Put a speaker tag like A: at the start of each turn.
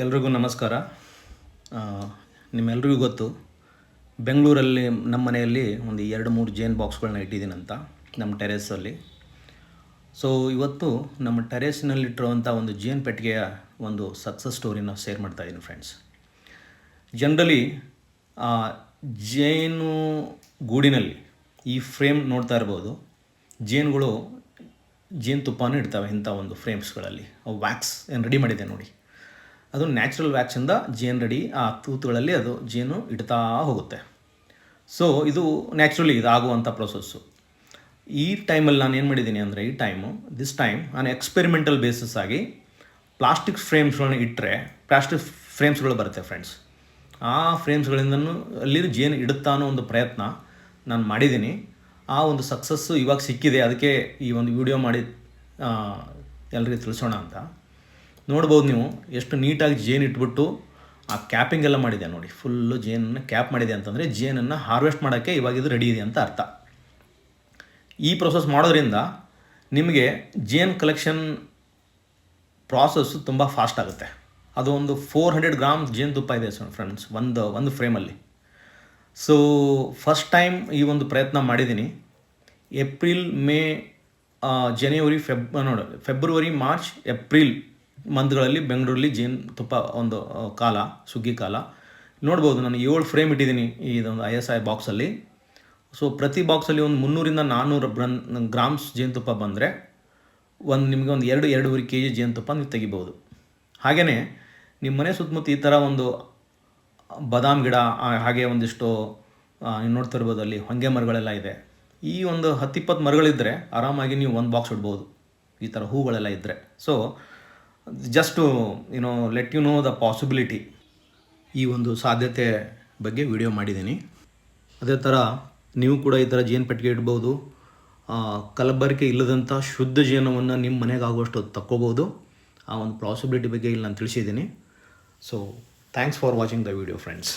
A: ಎಲ್ರಿಗೂ ನಮಸ್ಕಾರ. ನಿಮ್ಮೆಲ್ರಿಗೂ ಗೊತ್ತು, ಬೆಂಗಳೂರಲ್ಲಿ ನಮ್ಮ ಮನೆಯಲ್ಲಿ ಒಂದು ಎರಡು ಮೂರು ಜೇನ್ ಬಾಕ್ಸ್ಗಳನ್ನ ಇಟ್ಟಿದ್ದೀನಂತ ನಮ್ಮ ಟೆರೇಸಲ್ಲಿ. ಸೊ ಇವತ್ತು ನಮ್ಮ ಟೆರೇಸ್ನಲ್ಲಿಟ್ಟಿರುವಂಥ ಒಂದು ಜೇನ್ ಪೆಟ್ಟಿಗೆಯ ಒಂದು ಸಕ್ಸಸ್ ಸ್ಟೋರಿನ ಶೇರ್ ಮಾಡ್ತಾ ಇದ್ದೀನಿ ಫ್ರೆಂಡ್ಸ್ ಜನರಲಿ ಜೇನು ಗೂಡಿನಲ್ಲಿ ಈ ಫ್ರೇಮ್ ನೋಡ್ತಾ ಇರ್ಬೋದು. ಜೇನುಗಳು ಜೇನುತುಪ್ಪನೂ ಇಡ್ತವೆ ಇಂಥ ಒಂದು ಫ್ರೇಮ್ಸ್ಗಳಲ್ಲಿ ವ್ಯಾಕ್ಸ್ ಏನು ರೆಡಿ ಮಾಡಿದೆ ನೋಡಿ. ಅದು ನ್ಯಾಚುರಲ್ ವ್ಯಾಕ್ಸಿಂದ ಜೇನು ರೆಡಿ ಆ ತೂತುಗಳಲ್ಲಿ ಅದು ಜೇನು ಇಡ್ತಾ ಹೋಗುತ್ತೆ. ಸೊ ಇದು ನ್ಯಾಚುರಲಿ ಇದಾಗುವಂಥ ಪ್ರೊಸೆಸ್ಸು ಈ ಟೈಮಲ್ಲಿ ನಾನು ಏನು ಮಾಡಿದ್ದೀನಿ ಅಂದರೆ, ಈ ಟೈಮು ದಿಸ್ ಟೈಮ್ ನಾನು ಎಕ್ಸ್ಪೆರಿಮೆಂಟಲ್ ಬೇಸಿಸ್ ಆಗಿ ಪ್ಲಾಸ್ಟಿಕ್ ಫ್ರೇಮ್ಸ್ಗಳನ್ನ ಇಟ್ಟರೆ ಪ್ಲಾಸ್ಟಿಕ್ ಫ್ರೇಮ್ಸ್ಗಳು ಬರುತ್ತೆ ಫ್ರೆಂಡ್ಸ್ ಆ ಫ್ರೇಮ್ಸ್ಗಳಿಂದನೂ ಅಲ್ಲಿ ಜೇನು ಇಡುತ್ತಾ ಅನ್ನೋ ಒಂದು ಪ್ರಯತ್ನ ನಾನು ಮಾಡಿದ್ದೀನಿ. ಆ ಒಂದು ಸಕ್ಸಸ್ಸು ಇವಾಗ ಸಿಕ್ಕಿದೆ. ಅದಕ್ಕೆ ಈ ಒಂದು ವಿಡಿಯೋ ಮಾಡಿ ಎಲ್ಲರಿಗೂ ತಿಳಿಸೋಣ ಅಂತ. ನೋಡ್ಬೋದು ನೀವು ಎಷ್ಟು ನೀಟಾಗಿ ಜೇನು ಇಟ್ಬಿಟ್ಟು ಆ ಕ್ಯಾಪಿಂಗ್ ಎಲ್ಲ ಮಾಡಿದೆ ನೋಡಿ. ಫುಲ್ಲು ಜೇನನ್ನು ಕ್ಯಾಪ್ ಮಾಡಿದೆ ಅಂತಂದರೆ ಜೇನನ್ನು ಹಾರ್ವೆಸ್ಟ್ ಮಾಡೋಕ್ಕೆ ಇವಾಗ ಇದು ರೆಡಿ ಇದೆ ಅಂತ ಅರ್ಥ. ಈ ಪ್ರೊಸೆಸ್ ಮಾಡೋದ್ರಿಂದ ನಿಮಗೆ ಜೇನ್ ಕಲೆಕ್ಷನ್ ಪ್ರಾಸೆಸ್ಸು ತುಂಬ ಫಾಸ್ಟ್ ಆಗುತ್ತೆ. ಅದು ಒಂದು ಫೋರ್ ಹಂಡ್ರೆಡ್ ಗ್ರಾಮ್ ಜೇನುತುಪ್ಪ ಇದೆ ಸರ್ ಫ್ರೆಂಡ್ಸ್ ಒಂದು ಒಂದು ಫ್ರೇಮಲ್ಲಿ. ಸೊ ಫಸ್ಟ್ ಟೈಮ್ ಈ ಒಂದು ಪ್ರಯತ್ನ ಮಾಡಿದ್ದೀನಿ. ಏಪ್ರಿಲ್, ಮೇ ಜನವರಿ, ಫೆಬ್ ನೋಡಿ, ಫೆಬ್ರವರಿ, ಮಾರ್ಚ್, ಏಪ್ರಿಲ್ ಮಂತ್ಗಳಲ್ಲಿ ಬೆಂಗಳೂರಲ್ಲಿ ಜೇನು ತುಪ್ಪ ಒಂದು ಕಾಲ, ಸುಗ್ಗಿ ಕಾಲ. ನೋಡ್ಬೋದು, ನಾನು ಏಳು ಫ್ರೇಮ್ ಇಟ್ಟಿದ್ದೀನಿ ಇದೊಂದು ಐ ಎಸ್ ಐ ಬಾಕ್ಸಲ್ಲಿ ಸೊ ಪ್ರತಿ ಬಾಕ್ಸಲ್ಲಿ ಒಂದು ಮುನ್ನೂರಿಂದ ನಾನ್ನೂರು ಬ್ರನ್, ಗ್ರಾಮ್ಸ್ ಜೇನುತುಪ್ಪ ಬಂದರೆ ಒಂದು ನಿಮಗೆ ಒಂದು ಎರಡು, ಎರಡೂವರೆ ಕೆ ಜಿ ಜೇನುತುಪ್ಪ ನೀವು ತೆಗಿಬೋದು. ಹಾಗೆಯೇ ನಿಮ್ಮ ಮನೆ ಸುತ್ತಮುತ್ತ ಈ ಥರ ಒಂದು ಬಾದಾಮ್ ಗಿಡ ಹಾಗೆ ಒಂದಿಷ್ಟು ನೀವು ನೋಡ್ತಾ ಇರ್ಬೋದು ಅಲ್ಲಿ ಹೊಂಗೆ ಮರಗಳೆಲ್ಲ ಇದೆ. ಈ ಒಂದು ಹತ್ತಿಪ್ಪತ್ತು ಮರಗಳಿದ್ದರೆ ಆರಾಮಾಗಿ ನೀವು ಒಂದು ಬಾಕ್ಸ್ ಇಡ್ಬೋದು. ಈ ಥರ ಹೂಗಳೆಲ್ಲ ಇದ್ದರೆ so just you know let you know the possibility ಈ ಒಂದು ಸಾಧ್ಯತೆ ಬಗ್ಗೆ ವಿಡಿಯೋ ಮಾಡಿದ್ದೀನಿ. ಅದೇ ಥರ ನೀವು ಕೂಡ ಈ ಥರ ಜೇನು ಪೆಟ್ಟಿಗೆ ಇಡ್ಬೋದು. ಕಲಬರಿಕೆ ಕಲಬೆರಕೆ ಇಲ್ಲದಂಥ ಶುದ್ಧ ಜೇನವನ್ನು ನಿಮ್ಮ ಮನೆಗಾಗುವಷ್ಟು ತಕ್ಕೋಬೋದು. ಆ ಒಂದು ಪಾಸಿಬಿಲಿಟಿ ಬಗ್ಗೆ ಇಲ್ಲಿ ನಾನು ತಿಳಿಸಿದ್ದೀನಿ. So thanks for watching the video friends